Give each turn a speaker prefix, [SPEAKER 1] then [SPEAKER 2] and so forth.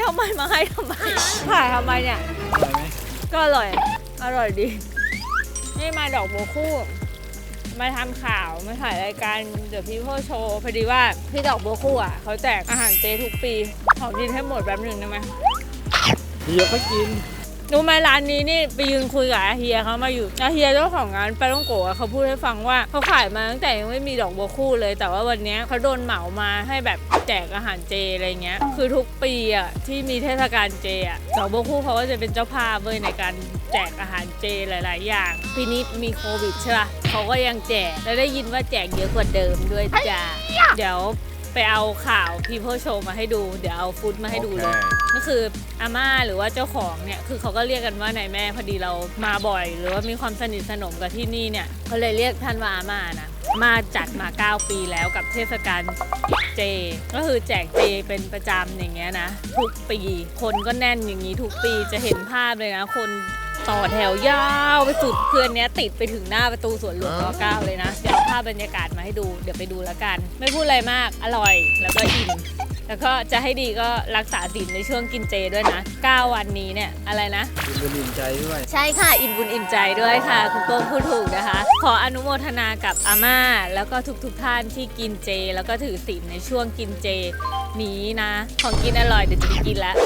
[SPEAKER 1] ทำไมมาให้ทำไมถ่ายทำไมเนี่ย
[SPEAKER 2] อร่อยไหม
[SPEAKER 1] ก็อร่อย อร่อยดี นี่มาดอกบัวคู่ มาทำข่าว มาถ่ายรายการ The People Show พอดีว่าพี่ดอกบัวคู่อะเขาแจกอาหารเจทุกปี ขอกินให้หมดแบบหนึ่งได้ไหม
[SPEAKER 2] เดี๋ยวก็กิน
[SPEAKER 1] รู้ไหมร้านนี้นี่ไปยืนคุยกับอาเฮียเขามาอยู่อาเฮียเจ้าของร้านปลาต้องโกะเขาพูดให้ฟังว่าเขาขายมาตั้งแต่ยังไม่มีดอกบัวคู่เลย แต่ว่าวันเนี้ยเขาโดนเหมามาให้แบบแจกอาหารเจอะไรเงี้ย คือทุกปีอะที่มีเทศกาลเจอะดอกบัวคู่เขาก็จะเป็นเจ้าภาพเว้ยในการแจกอาหารเจหลาย ๆ อย่างปีนี้มีโควิดใช่ปะเขาก็ยังแจกและได้ยินว่าแจกเยอะกว่าเดิมด้วยจ้าเดี๋ยว ไปเอาข่าว People Show มาให้ดู เดี๋ยวเอาฟุตมาให้ดูเลย ก็คืออาม่าหรือว่าเจ้าของเนี่ย คือเขาก็เรียกกันว่านายแม่พอดีเรามาบ่อย หรือว่ามีความสนิทสนมกับที่นี่เนี่ยเขาเลยเรียกท่านว่าอาม่านะมาจัดมา 9 ปีแล้วกับเทศกาลเจ ก็คือแจกเจเป็นประจำอย่างเงี้ยนะ ทุกปี คนก็แน่นอย่างนี้ทุกปีจะเห็นภาพเลยนะ คน ต่อแถวยาวไปสุดเพื่อนเนี้ยติดไปถึงหน้าประตูสวนหลวงรเก้าเลยนะ เดี๋ยวเอาภาพบรรยากาศมาให้ดู เดี๋ยวไปดูแล้วกัน ไม่พูดอะไรมาก อร่อย แล้วก็อิ่ม แล้วก็จะให้ดีก็รักษาศีลในช่วงกินเจด้วยนะ 9 วันนี้เนี่ยอะไรนะ
[SPEAKER 2] กินบนอิ่มใจด้วย
[SPEAKER 1] ใช่ค่ะ อิ่มบุญอิ่มใจด้วยค่ะ คุณโก้พูดถูกนะคะ ขออนุโมทนากับอาม่า แล้วก็ทุกๆทท่านที่กินเจ แล้วก็ถือศีลในช่วงกินเจนี้นะ ของกินอร่อยเดี๋ยวจะไปกินแล้ว